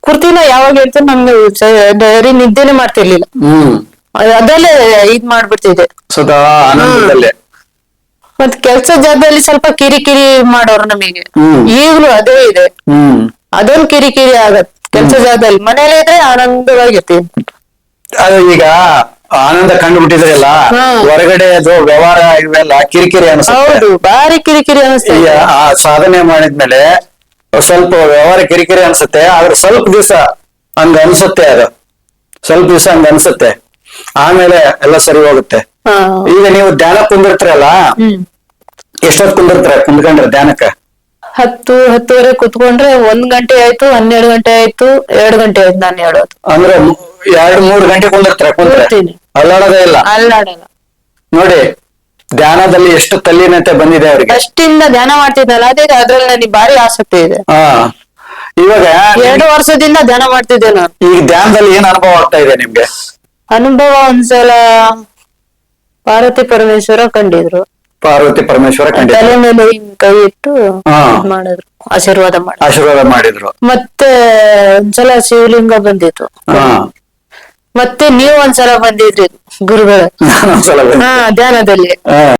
ಕುರ್ತಿನ ಯಾವಾಗ ಹೇಳ್ತಾರೆ ನಮ್ಗೆ ಡೈರಿ ನಿದ್ದೆನೆ ಮಾಡ್ತಿರ್ಲಿಲ್ಲ. ಹ್ಮ್. ಅದ್- ಅದಲ್ಲೇ ಇದ್ ಮಾಡ್ಬಿಡ್ತಿದ್ದೆ. ಸದಾ ಆನಂದದಲ್ಲೇ. ಮತ್ ಕೆಲ್ಸ ಜಾಗದಲ್ಲಿ ಸ್ವಲ್ಪ ಕಿರಿಕಿರಿ ಮಾಡೋರು ನಮಗೆ. ಈಗಲೂ ಅದೇ ಇದೆ. ಅದೊಂದು ಕಿರಿಕಿರಿ ಆಗತ್ ಕೆಲ್ಸ ಜಾಗದಲ್ಲಿ. ಮನೇಲಿ ಇದ್ರೆ ಆನಂದವಾಗಿರ್ತೀವಿ ಅದು ಈಗ ಆನಂದ ಕಂಡು ಬಿಟ್ಟಿದ್ರಲ್ಲ ಹೊರಗಡೆ ಅದು ವ್ಯವಹಾರ ಇವೆಲ್ಲ ಕಿರಿಕಿರಿ ಅನಿಸ್ತದೆ ಹೌದು ಬಾರಿ ಕಿರಿಕಿರಿ ಅನಿಸ್ತದೆ ಸಾಧನೆ ಮಾಡಿದ್ಮೇಲೆ ಸ್ವಲ್ಪ ವ್ಯವಹಾರ ಕಿರಿಕಿರಿ ಅನ್ಸುತ್ತೆ ಆದ್ರೆ ಸ್ವಲ್ಪ ದಿವಸ ಹಂಗ ಅನ್ಸುತ್ತೆ ಅದು. ಸ್ವಲ್ಪ ದಿವಸ ಹಂಗ ಅನ್ಸುತ್ತೆ. ಆಮೇಲೆ ಎಲ್ಲ ಸರಿ ಹೋಗುತ್ತೆ. ಈಗ ನೀವು ಧ್ಯಾನ ಕುಂದಿರ್ತೀರಲ್ಲ? ಎಷ್ಟೊತ್ತು ಕುಂದಿರ್ತೀರ ಕುಂದ್ಕೊಂಡ್ರೆ ಧ್ಯಾನಕ್ಕೆ? ಹತ್ತು ಹತ್ತುವರೆ ಕುತ್ಕೊಂಡ್ರೆ ಒಂದ್ ಗಂಟೆ ಆಯ್ತು ಹನ್ನೆರಡು ಗಂಟೆ ಆಯ್ತು ಎರಡು ಗಂಟೆ ಆಯ್ತು ನಾನು ಹೇಳೋದು. ಅಂದ್ರೆ ಎರಡ್ ಮೂರ್ ಗಂಟೆ ಕುಂದಿರ್ತೀರ ಕುಂದಿರ್ತೀನಿ. ಅಲ್ಲಾಡೋದೇ ಇಲ್ಲ? ಅಲ್ಲಾಡಲ್ಲ. ನೋಡಿ ಧ್ಯಾನದಲ್ಲಿ ಎಷ್ಟು ತಲ್ಲೀನತೆ ಬಂದಿದೆ ಅವ್ರಿಗೆ? ಅಷ್ಟಿಂದ ಧ್ಯಾನ ಮಾಡ್ತಿದ್ನಲ್ಲ ಅದೇ ಅದ್ರಲ್ಲಿ ನನಗೆ ಭಾರಿ ಆಸಕ್ತಿ ಇದೆ. ಹಾ. ಇವಾಗ ಎರಡು ವರ್ಷದಿಂದ ಧ್ಯಾನ ಮಾಡ್ತಿದ್ದೆ ನಾನು. ಈಗ ಧ್ಯಾನದಲ್ಲಿ ಏನ್ ಅನುಭವ ಆಗ್ತಾ ಇದೆ ನಿಮ್ಗೆ? ಅನುಭವ ಒಂದ್ಸಲ ಪಾರ್ವತಿ ಪರಮೇಶ್ವರ ಕಂಡಿದ್ರು. ಪಾರ್ವತಿ ಪರಮೇಶ್ವರ ಕಂಡಿದ್ರು. ತಲೆ ಮೇಲೆ ಹಿಂಗ್ ಕೈ ಇಟ್ಟು ಹಾ. ಇದ್ ಮಾಡಿದ್ರು ಆಶೀರ್ವಾದ ಮಾಡಿ ಆಶೀರ್ವಾದ ಮಾಡಿದ್ರು. ಮತ್ತೆ ಒಂದ್ಸಲ ಶಿವಲಿಂಗ ಬಂದಿತ್ತು. ಹಾ. ಮತ್ತೆ ನೀವು ಒಂದ್ಸಲ ಬಂದಿದ್ರಿ. ಗುರುಗಳು. ಧ್ಯಾನದಲ್ಲಿ.